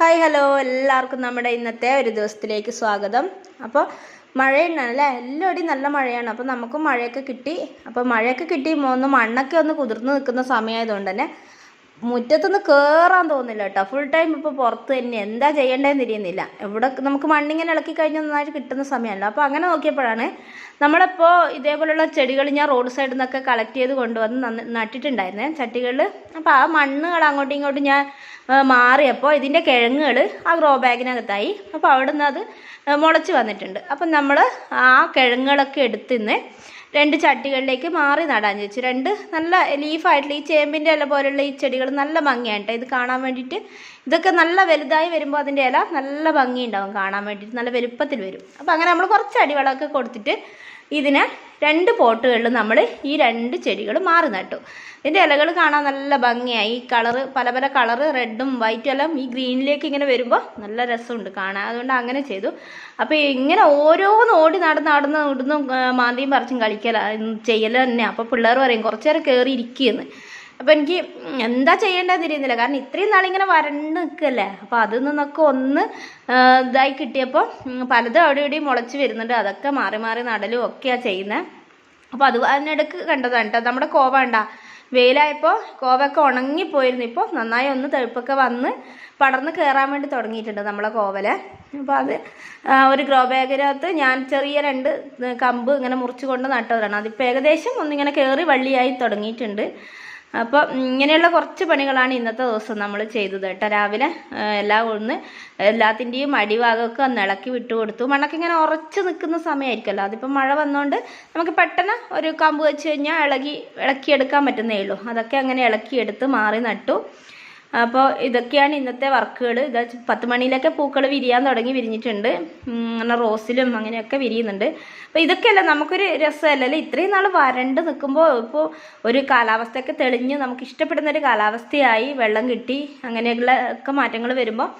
Hi hello എല്ലാവർക്കും നമ്മുടെ ഇന്നത്തെ ഒരു ദിവസത്തിലേക്ക് സ്വാഗതം. അപ്പോൾ മഴയുണ്ടാണ് അല്ലേ? എല്ലാവരുടെയും നല്ല മഴയാണ്. അപ്പോൾ നമുക്ക് മഴയൊക്കെ കിട്ടി. അപ്പോൾ മഴയൊക്കെ കിട്ടി ഒന്ന് മണ്ണൊക്കെ ഒന്ന് കുതിർന്ന് നിൽക്കുന്ന സമയമായതുകൊണ്ട് തന്നെ മുറ്റത്തൊന്ന് കയറാൻ തോന്നില്ല കേട്ടോ. ഫുൾ ടൈം ഇപ്പോൾ പുറത്ത് തന്നെ. എന്താ ചെയ്യേണ്ടതെന്ന് തിരിയുന്നില്ല എവിടെ നമുക്ക് മണ്ണിങ്ങനെ ഇളക്കി കഴിഞ്ഞാൽ നന്നായിട്ട് കിട്ടുന്ന സമയമല്ല. അപ്പോൾ അങ്ങനെ നോക്കിയപ്പോഴാണ് നമ്മളിപ്പോൾ ഇതേപോലുള്ള ചെടികൾ ഞാൻ റോഡ് സൈഡിൽ നിന്നൊക്കെ കളക്ട് ചെയ്ത് കൊണ്ടുവന്ന് നട്ടിട്ടുണ്ടായിരുന്നേ. ചട്ടികളിൽ അപ്പോൾ ആ മണ്ണുകൾ അങ്ങോട്ടും ഇങ്ങോട്ടും ഞാൻ മാറിയപ്പോൾ ഇതിന്റെ കിഴങ്ങുകൾ ആ ഗ്രോ ബാഗിനകത്തായി അപ്പോൾ അവിടെ നിന്ന് അത് മുളച്ച് വന്നിട്ടുണ്ട്. അപ്പം നമ്മൾ ആ കിഴങ്ങുകളൊക്കെ എടുത്തിന്ന് രണ്ട് ചട്ടികളിലേക്ക് മാറി നടാൻ ചോദിച്ചു. രണ്ട് നല്ല ലീഫായിട്ടുള്ള ഈ ചേമ്പിന്റെ ഇല പോലുള്ള ഈ ചെടികൾ നല്ല ഭംഗിയാണ് ഇത് കാണാൻ വേണ്ടിയിട്ട് ഇതൊക്കെ നല്ല വലുതായി വരുമ്പോൾ അതിന്റെ ഇല നല്ല ഭംഗിയുണ്ടാവും കാണാൻ വേണ്ടിയിട്ട്. നല്ല വലുപ്പത്തിൽ വരും. അപ്പോൾ അങ്ങനെ നമ്മൾ കുറച്ച് അടിവളമൊക്കെ കൊടുത്തിട്ട് ഇതിനെ രണ്ട് പോട്ടുകളിൽ നമ്മൾ ഈ രണ്ട് ചെടികൾ മാറി നട്ടു. ഇതിന്റെ ഇലകൾ കാണാൻ നല്ല ഭംഗിയായി. ഈ കളറ് പല പല കളറ് റെഡും വൈറ്റും എല്ലാം ഈ ഗ്രീനിലേക്ക് ഇങ്ങനെ വരുമ്പോൾ നല്ല രസമുണ്ട് കാണാൻ. അതുകൊണ്ട് അങ്ങനെ ചെയ്തു. അപ്പോൾ ഇങ്ങനെ ഓരോന്ന് ഓടി നടന്ന് നടന്ന് ഇടുന്നു മാന്തിയും പറിച്ചും കളിക്കല ചെയ്യൽ തന്നെ അപ്പോൾ പിള്ളേർ പറയും കുറച്ച് നേരം കയറി ഇരിക്കുകയെന്ന് അപ്പോൾ എനിക്ക് എന്താ ചെയ്യേണ്ടതെന്ന് തിരിയുന്നില്ല കാരണം ഇത്രയും നാളിങ്ങനെ വരണ്ട് നിൽക്കല്ലേ. അപ്പോൾ അതിൽ നിന്നൊക്കെ ഒന്ന് ഇതായി കിട്ടിയപ്പോൾ പലതും അവിടെ ഇവിടെയും മുളച്ച് വരുന്നുണ്ട്. അതൊക്കെ മാറി മാറി നടലും ഒക്കെയാണ് ചെയ്യുന്നത് അപ്പോൾ അത് അതിനിടക്ക് കണ്ടതാണ് കേട്ടോ നമ്മുടെ കോവ ഉണ്ട വെയിലായപ്പോൾ കോവയൊക്കെ ഉണങ്ങിപ്പോയിരുന്നു ഇപ്പോൾ നന്നായി ഒന്ന് തെഴുപ്പൊക്കെ വന്ന് പടർന്ന് കയറാൻ വേണ്ടി തുടങ്ങിയിട്ടുണ്ട് നമ്മളെ കോവൽ. അപ്പോൾ അത് ഒരു ഗ്രോ ബാഗിനകത്ത് ഞാൻ ചെറിയ രണ്ട് കമ്പ് ഇങ്ങനെ മുറിച്ചുകൊണ്ട് നട്ടതാണ് അതിപ്പോൾ ഏകദേശം ഒന്നിങ്ങനെ കയറി വള്ളിയായി തുടങ്ങിയിട്ടുണ്ട്. അപ്പോൾ ഇങ്ങനെയുള്ള കുറച്ച് പണികളാണ് ഇന്നത്തെ ദിവസം നമ്മൾ ചെയ്തത് കേട്ടോ. രാവിലെ എല്ലാം ഒന്ന് എല്ലാത്തിന്റെയും അടിഭാഗമൊക്കെ ഒന്ന് ഇളക്കി വിട്ടു കൊടുത്തു. മണ്ണൊക്കെ ഇങ്ങനെ ഉറച്ച് നിൽക്കുന്ന സമയമായിരിക്കുമല്ലോ. അതിപ്പോൾ മഴ വന്നുകൊണ്ട് നമുക്ക് പെട്ടെന്ന് ഒരു കമ്പ് വെച്ച് കഴിഞ്ഞാൽ ഇളകി ഇളക്കിയെടുക്കാൻ പറ്റുന്നേ ഉള്ളൂ. അതൊക്കെ അങ്ങനെ ഇളക്കിയെടുത്ത് മാറി നട്ടു. അപ്പോൾ ഇതൊക്കെയാണ് ഇന്നത്തെ വർക്കുകൾ ഇത് പത്ത് മണിയിലൊക്കെ പൂക്കൾ വിരിയാൻ തുടങ്ങി വിരിഞ്ഞിട്ടുണ്ട്. അങ്ങനെ റോസിലും അങ്ങനെയൊക്കെ വിരിയുന്നുണ്ട്. അപ്പോൾ ഇതൊക്കെയല്ല നമുക്കൊരു രസമല്ലല്ലോ ഇത്രയും നാൾ വരണ്ട് നിൽക്കുമ്പോൾ ഇപ്പോൾ ഒരു കാലാവസ്ഥയൊക്കെ തെളിഞ്ഞ് നമുക്ക് ഇഷ്ടപ്പെടുന്ന ഒരു കാലാവസ്ഥയായി വെള്ളം കിട്ടി അങ്ങനെയുള്ള ഒക്കെ മാറ്റങ്ങൾ വരുമ്പോൾ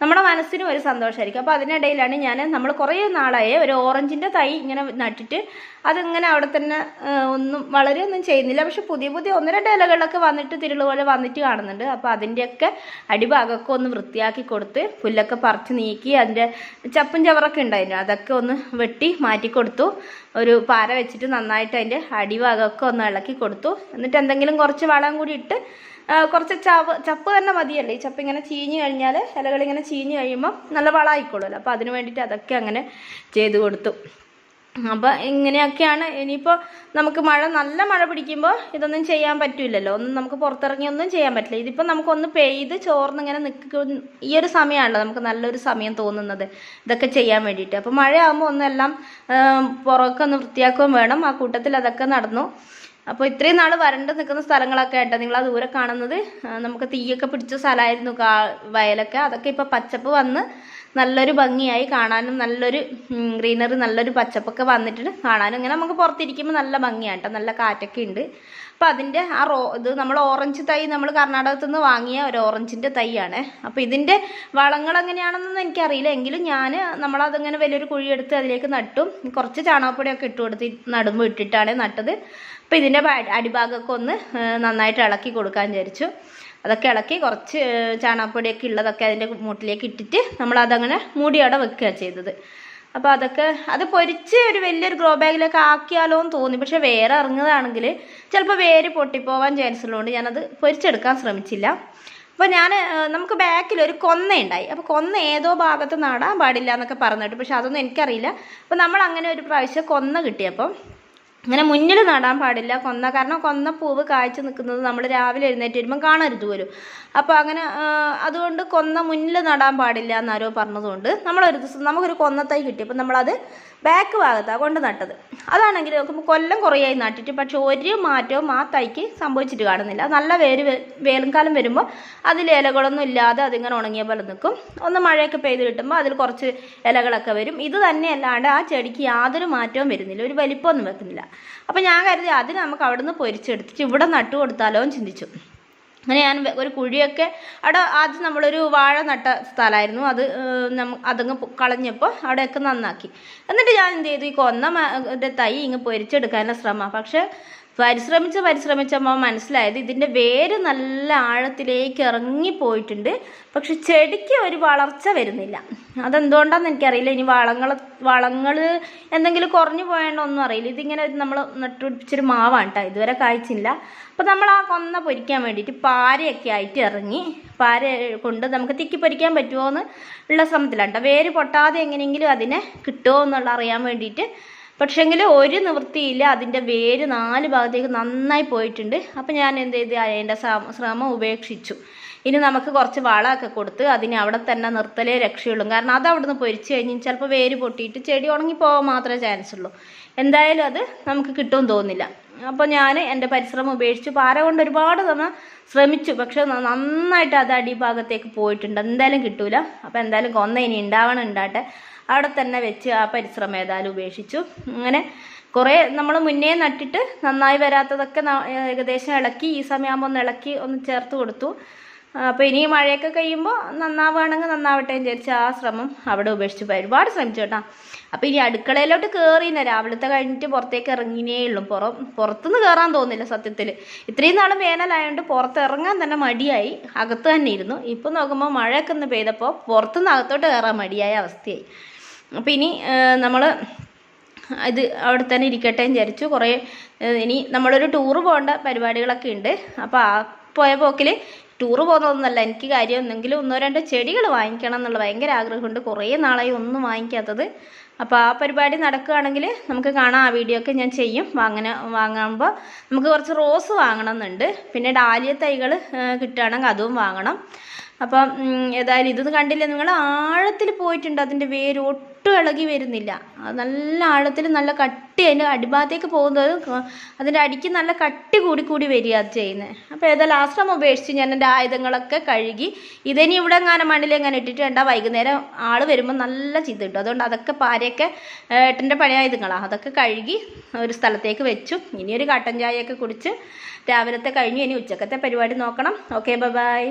നമ്മുടെ മനസ്സിനും ഒരു സന്തോഷമായിരിക്കും അപ്പോൾ അതിനിടയിലാണ് ഞാൻ നമ്മൾ കുറേ നാളായി ഒരു ഓറഞ്ചിന്റെ തൈ ഇങ്ങനെ നട്ടിട്ട് അതിങ്ങനെ അവിടെ തന്നെ ഒന്നും വളരെ ഒന്നും ചെയ്യുന്നില്ല. പക്ഷെ പുതിയ പുതിയ ഒന്ന് രണ്ട് ഇലകളൊക്കെ വന്നിട്ട് തിരുൾ പോലെ വന്നിട്ട് കാണുന്നുണ്ട്. അപ്പോൾ അതിന്റെയൊക്കെ അടിഭാഗമൊക്കെ ഒന്ന് വൃത്തിയാക്കി കൊടുത്ത് പുല്ലൊക്കെ പറിച്ച് നീക്കി അതിന്റെ ചപ്പും ചവറൊക്കെ ഉണ്ടായിരുന്നു. അതൊക്കെ ഒന്ന് വെട്ടി മാറ്റി കൊടുത്തു. ഒരു പാര വെച്ചിട്ട് നന്നായിട്ട് അതിന്റെ അടിഭാഗമൊക്കെ ഒന്ന് ഇളക്കി കൊടുത്തു. എന്നിട്ട് എന്തെങ്കിലും കുറച്ച് വളം കൂടി ഇട്ട് കുറച്ച് ചവ് ചപ്പ് തന്നെ മതിയല്ലേ? ഈ ചപ്പ് ഇങ്ങനെ ചീഞ്ഞ് കഴിഞ്ഞാൽ ഇലകൾ ഇങ്ങനെ ചീഞ്ഞ് കഴിയുമ്പോൾ നല്ല വളമായിക്കോളുമല്ലോ അപ്പോൾ അതിന് വേണ്ടിയിട്ട് അതൊക്കെ അങ്ങനെ ചെയ്തു കൊടുത്തു. അപ്പോൾ ഇങ്ങനെയൊക്കെയാണ് ഇനിയിപ്പോൾ നമുക്ക് മഴ നല്ല മഴ പിടിക്കുമ്പോൾ ഇതൊന്നും ചെയ്യാൻ പറ്റില്ലല്ലോ ഒന്നും നമുക്ക് പുറത്തിറങ്ങി ഒന്നും ചെയ്യാൻ പറ്റില്ല. ഇതിപ്പോൾ നമുക്കൊന്ന് പെയ്ത് ചോർന്ന് ഇങ്ങനെ നിൽക്കുന്ന ഈ ഒരു സമയമാണല്ലോ നമുക്ക് നല്ലൊരു സമയം തോന്നുന്നത് ഇതൊക്കെ ചെയ്യാൻ വേണ്ടിയിട്ട്. അപ്പോൾ മഴയാകുമ്പോൾ ഒന്നെല്ലാം പുറമൊക്കെ ഒന്ന് വൃത്തിയാക്കുകയും വേണം. ആ കൂട്ടത്തിൽ അതൊക്കെ നടന്നു. അപ്പോൾ ഇത്രയും നാൾ വരണ്ട് നിൽക്കുന്ന സ്ഥലങ്ങളൊക്കെ ആയിട്ട്. നിങ്ങൾ ആ ദൂരെ കാണുന്നത്. നമുക്ക് തീയൊക്കെ പിടിച്ച സ്ഥലമായിരുന്നു വയലൊക്കെ. അതൊക്കെ ഇപ്പോൾ പച്ചപ്പ് വന്ന് നല്ലൊരു ഭംഗിയായി കാണാനും നല്ലൊരു ഗ്രീനറി നല്ലൊരു പച്ചപ്പൊക്കെ വന്നിട്ട് കാണാനും ഇങ്ങനെ നമുക്ക് പുറത്തിരിക്കുമ്പോൾ നല്ല ഭംഗിയാണ് കേട്ടോ. നല്ല കാറ്റൊക്കെ ഉണ്ട്. അപ്പോൾ അതിന്റെ ആ റോ ഇത് നമ്മൾ ഓറഞ്ച് തൈ നമ്മൾ കർണാടകത്തു നിന്ന് വാങ്ങിയ ഒരു ഓറഞ്ചിന്റെ തൈയാണ്. അപ്പോൾ ഇതിന്റെ വളങ്ങൾ എങ്ങനെയാണെന്നൊന്നും എനിക്കറിയില്ല. എങ്കിലും ഞാൻ നമ്മളതിങ്ങനെ വലിയൊരു കുഴിയെടുത്ത് അതിലേക്ക് നട്ടു കുറച്ച് ചാണകപ്പൊടിയൊക്കെ ഇട്ട് കൊടുത്ത് നടുമ്പോൾ ഇട്ടിട്ടാണ് നട്ടത്. അപ്പോൾ ഇതിന്റെ അടിഭാഗമൊക്കെ ഒന്ന് നന്നായിട്ട് ഇളക്കി കൊടുക്കാൻ വിചാരിച്ചു. അതൊക്കെ ഇളക്കി കുറച്ച് ചാണകപ്പൊടിയൊക്കെ ഉള്ളതൊക്കെ അതിന്റെ മൂട്ടിലേക്ക് ഇട്ടിട്ട് നമ്മളതങ്ങനെ മൂടി അവിടെ വെക്കുക ചെയ്തത്. അപ്പോൾ അതൊക്കെ അത് പൊരിച്ച് ഒരു വലിയൊരു ഗ്രോ ബാഗിലൊക്കെ ആക്കിയാലോ എന്ന് തോന്നി. പക്ഷേ വേറെ ഇറങ്ങുന്നതാണെങ്കിൽ ചിലപ്പോൾ വേര് പൊട്ടിപ്പോവാൻ ചാൻസ് ഉള്ളതുകൊണ്ട് ഞാനത് പൊരിച്ചെടുക്കാൻ ശ്രമിച്ചില്ല. അപ്പോൾ ഞാൻ നമുക്ക് ബാക്കിൽ ഒരു കൊന്ന ഉണ്ടായി അപ്പോൾ കൊന്ന ഏതോ ഭാഗത്ത് നടാൻ പാടില്ല എന്നൊക്കെ പറഞ്ഞിട്ട്. പക്ഷേ അതൊന്നും എനിക്കറിയില്ല. അപ്പോൾ നമ്മൾ അങ്ങനെ ഒരു പ്രാവശ്യം കൊന്ന കിട്ടിയപ്പം അങ്ങനെ മുന്നിൽ നടാൻ പാടില്ല. കൊന്ന കാരണം കൊന്ന പൂവ് കായ്ച്ചു നിൽക്കുന്നത് നമ്മൾ രാവിലെ എഴുന്നേറ്റ് വരുമ്പം കാണരുത് പോലും. അപ്പോൾ അങ്ങനെ അതുകൊണ്ട് കൊന്ന മുന്നിൽ നടാൻ പാടില്ല എന്നാരോ പറഞ്ഞതുകൊണ്ട് നമ്മളൊരു ദിവസം നമുക്കൊരു കൊന്നത്തൈ കിട്ടി. അപ്പം നമ്മളത് ബാക്ക് ഭാഗത്താണ് കൊണ്ട് നട്ടത്. അതാണെങ്കിൽ നോക്കുമ്പോൾ കൊല്ലം കുറേയായി നട്ടിട്ട് പക്ഷേ ഒരു മാറ്റവും ആ തൈക്ക് സംഭവിച്ചിട്ട് കാണുന്നില്ല. നല്ല വേര് വേനൽക്കാലം വരുമ്പോൾ അതിൽ ഇലകളൊന്നും ഇല്ലാതെ അതിങ്ങനെ ഉണങ്ങിയ പോലെ നിൽക്കും. ഒന്ന് മഴയൊക്കെ പെയ്ത് കിട്ടുമ്പോൾ അതിൽ കുറച്ച് ഇലകളൊക്കെ വരും. ഇത് തന്നെയല്ലാണ്ട് ആ ചെടിക്ക് യാതൊരു മാറ്റവും വരുന്നില്ല. ഒരു വലിപ്പമൊന്നും വെക്കുന്നില്ല. അപ്പോൾ ഞാൻ കരുതി അതിന് നമുക്ക് അവിടെ നിന്ന് പൊരിച്ചെടുത്തിട്ട് ഇവിടെ നട്ടു കൊടുത്താലോ എന്ന് ചിന്തിച്ചു. അങ്ങനെ ഞാൻ ഒരു കുഴിയൊക്കെ അവിടെ ആദ്യം നമ്മളൊരു വാഴ നട്ട സ്ഥലമായിരുന്നു. അത് നമ്മ അതങ്ങ് കളഞ്ഞപ്പോൾ അവിടെയൊക്കെ നന്നാക്കി. എന്നിട്ട് ഞാൻ എന്ത് ചെയ്തു? ഈ കൊന്ന തൈ ഇങ്ങ് പൊരിച്ചെടുക്കാനുള്ള ശ്രമം. പക്ഷെ പരിശ്രമിച്ച് പരിശ്രമിച്ചപ്പോൾ മനസ്സിലായത് ഇതിന്റെ വേര് നല്ല ആഴത്തിലേക്ക് ഇറങ്ങിപ്പോയിട്ടുണ്ട്. പക്ഷെ ചെടിക്ക് ഒരു വളർച്ച വരുന്നില്ല. അതെന്തുകൊണ്ടാണെന്ന് എനിക്കറിയില്ല. ഇനി വളങ്ങൾ വളങ്ങൾ എന്തെങ്കിലും കുറഞ്ഞു പോയതുകൊണ്ടോ ഒന്നും അറിയില്ല. ഇതിങ്ങനെ നമ്മൾ നട്ടുപിടിപ്പിച്ചൊരു മാവാണ് കേട്ടോ ഇതുവരെ കായ്ച്ചില്ല. അപ്പോൾ നമ്മൾ ആ കൊന്ന പൊരിക്കാൻ വേണ്ടിയിട്ട് പാരയൊക്കെ ആയിട്ട് ഇറങ്ങി. പാര കൊണ്ട് നമുക്ക് തിക്കി പൊരിക്കാൻ പറ്റുമോ എന്ന് ഉള്ള ശ്രമത്തിലാണ് കേട്ടോ വേര് പൊട്ടാതെ എങ്ങനെയെങ്കിലും അതിനെ കിട്ടുമോ എന്നുള്ള അറിയാൻ വേണ്ടിയിട്ട് പക്ഷേങ്കിൽ ഒരു നിവൃത്തിയില്ല. അതിന്റെ വേര് നാല് ഭാഗത്തേക്ക് നന്നായി പോയിട്ടുണ്ട്. അപ്പം ഞാൻ എന്ത് ചെയ്ത്? അതിന്റെ ശ്രമം ഉപേക്ഷിച്ചു. ഇനി നമുക്ക് കുറച്ച് വളമൊക്കെ കൊടുത്ത് അതിനെ അവിടെ തന്നെ നിർത്തലേ രക്ഷയുള്ളൂ. കാരണം അത് അവിടുന്ന് പൊരിച്ച് കഴിഞ്ഞ് ചിലപ്പോൾ വേര് പൊട്ടിയിട്ട് ചെടി ഉണങ്ങി പോകാൻ മാത്രമേ ചാൻസ് ഉള്ളൂ. എന്തായാലും അത് നമുക്ക് കിട്ടുമെന്ന് തോന്നുന്നില്ല. അപ്പോൾ ഞാൻ എന്റെ പരിശ്രമം ഉപേക്ഷിച്ചു. പാര കൊണ്ട് ഒരുപാട് തന്നെ ശ്രമിച്ചു. പക്ഷെ നന്നായിട്ട് അത് അടിഭാഗത്തേക്ക് പോയിട്ടുണ്ട്. എന്തായാലും കിട്ടൂല. അപ്പോൾ എന്തായാലും കൊന്ന ഇനി ഉണ്ടാവണം ഉണ്ടാട്ടെ. അവിടെ തന്നെ വെച്ച് ആ പരിശ്രമം ഏതായാലും ഉപേക്ഷിച്ചു. അങ്ങനെ കുറേ നമ്മൾ മുന്നേ നട്ടിട്ട് നന്നായി വരാത്തതൊക്കെ ഏകദേശം ഇളക്കി ഈ സമയമാകുമ്പോൾ ഒന്ന് ഇളക്കി ഒന്ന് ചേർത്ത് കൊടുത്തു. അപ്പോൾ ഇനി മഴയൊക്കെ കഴിയുമ്പോൾ നന്നാവുകയാണെങ്കിൽ നന്നാവട്ടെ എന്ന് വിചാരിച്ച് ആ ശ്രമം അവിടെ ഉപേക്ഷിച്ച്. പോയി ഒരുപാട് ശ്രമിച്ചു കേട്ടോ. അപ്പോൾ ഇനി അടുക്കളയിലോട്ട് കയറിയില്ല രാവിലത്തെ കഴിഞ്ഞിട്ട് പുറത്തേക്ക് ഇറങ്ങിയേ ഉള്ളൂ. പുറം പുറത്തുനിന്ന് കയറാൻ തോന്നില്ല സത്യത്തിൽ ഇത്രയും നാളും വേനലായതുകൊണ്ട് പുറത്ത് ഇറങ്ങാൻ തന്നെ മടിയായി. അകത്ത് തന്നെ ഇരുന്നു. ഇപ്പം നോക്കുമ്പോൾ മഴയൊക്കെ ഒന്ന് പെയ്തപ്പോൾ പുറത്തുനിന്ന് അകത്തോട്ട് കയറാൻ മടിയായ അവസ്ഥയായി. അപ്പോൾ ഇനി നമ്മൾ ഇത് അവിടെ തന്നെ ഇരിക്കട്ടെ എന്ന് വിചാരിച്ചു. കുറേ ഇനി നമ്മളൊരു ടൂറ് പോകേണ്ട പരിപാടികളൊക്കെ ഉണ്ട്. അപ്പോൾ ആ പോയ പോക്കിൽ ടൂറ് പോകുന്നതൊന്നുമല്ല എനിക്ക് കാര്യം എന്തെങ്കിലും ഒന്നോ രണ്ടോ ചെടികൾ വാങ്ങിക്കണം എന്നുള്ള ഭയങ്കര ആഗ്രഹമുണ്ട്. കുറേ നാളായി ഒന്നും വാങ്ങിക്കാത്തത്. അപ്പോൾ ആ പരിപാടി നടക്കുകയാണെങ്കിൽ നമുക്ക് കാണാം. ആ വീഡിയോ ഒക്കെ ഞാൻ ചെയ്യും. വാങ്ങന വാങ്ങുമ്പോൾ നമുക്ക് കുറച്ച് റോസ് വാങ്ങണം എന്നുണ്ട് പിന്നെ ഡാലിയ തൈകൾ കിട്ടുകയാണെങ്കിൽ അതും വാങ്ങണം. അപ്പം ഏതായാലും ഇതൊന്നും കണ്ടില്ലേ. നിങ്ങൾ ആഴത്തിൽ പോയിട്ടുണ്ട്. അതിന്റെ വേര് ഒട്ടും ഇളകി വരുന്നില്ല. നല്ല ആഴത്തിൽ നല്ല കട്ടി അതിന്റെ അടിഭാഗത്തേക്ക് പോകുന്നത് അതിന്റെ അടിക്ക് നല്ല കട്ടി കൂടി കൂടി വരിക അത് ചെയ്യുന്നത്. അപ്പോൾ ലാസ്റ്റ് ആശ്രമം ഉപേക്ഷിച്ച് ഞാൻ എന്റെ ആയുധങ്ങളൊക്കെ കഴുകി ഇതിനി ഇവിടെ എങ്ങാനും മണ്ണിൽ എങ്ങനെ ഇട്ടിട്ട് വേണ്ട വൈകുന്നേരം ആൾ വരുമ്പോൾ നല്ല ചീത്ത കിട്ടും. അതുകൊണ്ട് അതൊക്കെ പാരയൊക്കെ ഏട്ടന്റെ പഴയ ആയുധങ്ങളാണ് അതൊക്കെ കഴുകി ഒരു സ്ഥലത്തേക്ക് വെച്ചു. ഇനിയൊരു കട്ടൻ ചായയൊക്കെ കുടിച്ച് രാവിലത്തെ കഴിഞ്ഞു. ഇനി ഉച്ചക്കത്തെ പരിപാടി നോക്കണം. Okay bye.